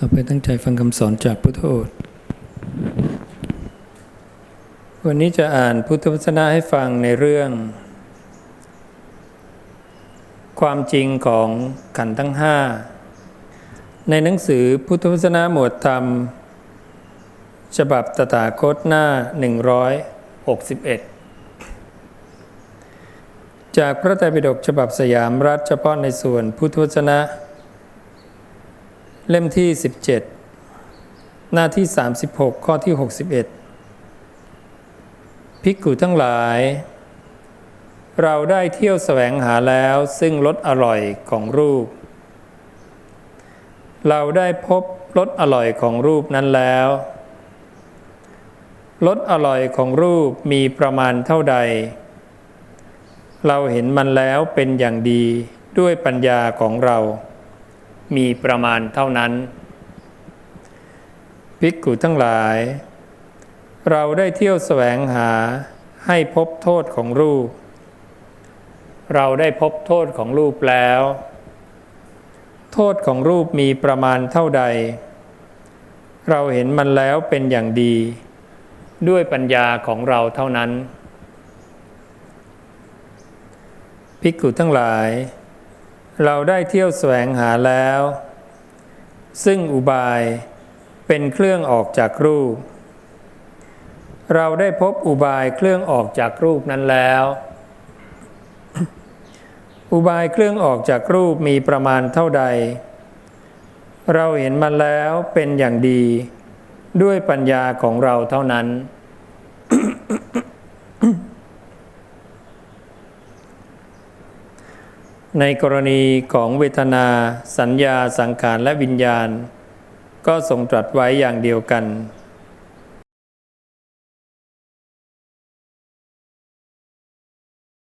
ต่อไปตั้งใจฟังคำสอนจากพุทธโอษฐ์วันนี้จะอ่านพุทธวจนะให้ฟังในเรื่อง ความจริงของขันธ์ทั้งห้าในหนังสือพุทธวจนะหมวดธรรม ฉบับตถาคตหน้า 161 จากพระไตรปิฎกฉบับสยามรัฐเฉพาะในส่วนพุทธวจนะ เล่มที่ 17 หน้าที่ 36 ข้อที่ 61 ภิกขุทั้งหลาย เราได้เที่ยวแสวงหาแล้วซึ่งรสอร่อยของรูป เราได้พบรสอร่อยของรูปนั้นแล้วรสอร่อยของรูปมีประมาณเท่าใด เราเห็นมันแล้วเป็นอย่างดีด้วยปัญญาของเรา มีประมาณเท่านั้นภิกขุทั้งหลาย เราได้เที่ยวแสวงหาให้พบโทษของรูป เราได้พบโทษของรูปแล้ว โทษของรูปมีประมาณเท่าใด เราเห็นมันแล้วเป็นอย่างดี ด้วยปัญญาของเราเท่านั้นภิกขุทั้งหลาย เราได้เที่ยวแสวงหาแล้ว ซึ่งอุบายเป็นเครื่องออกจากรูป เราได้พบอุบายเครื่องออกจากรูปนั้นแล้ว อุบายเครื่องออกจากรูปมีประมาณเท่าใด เราเห็นมันแล้วเป็นอย่างดีด้วยปัญญาของเราเท่านั้น ในกรณีของเวทนา สัญญาสังขารและวิญญาณ ก็ทรงตรัสไว้อย่างเดียวกัน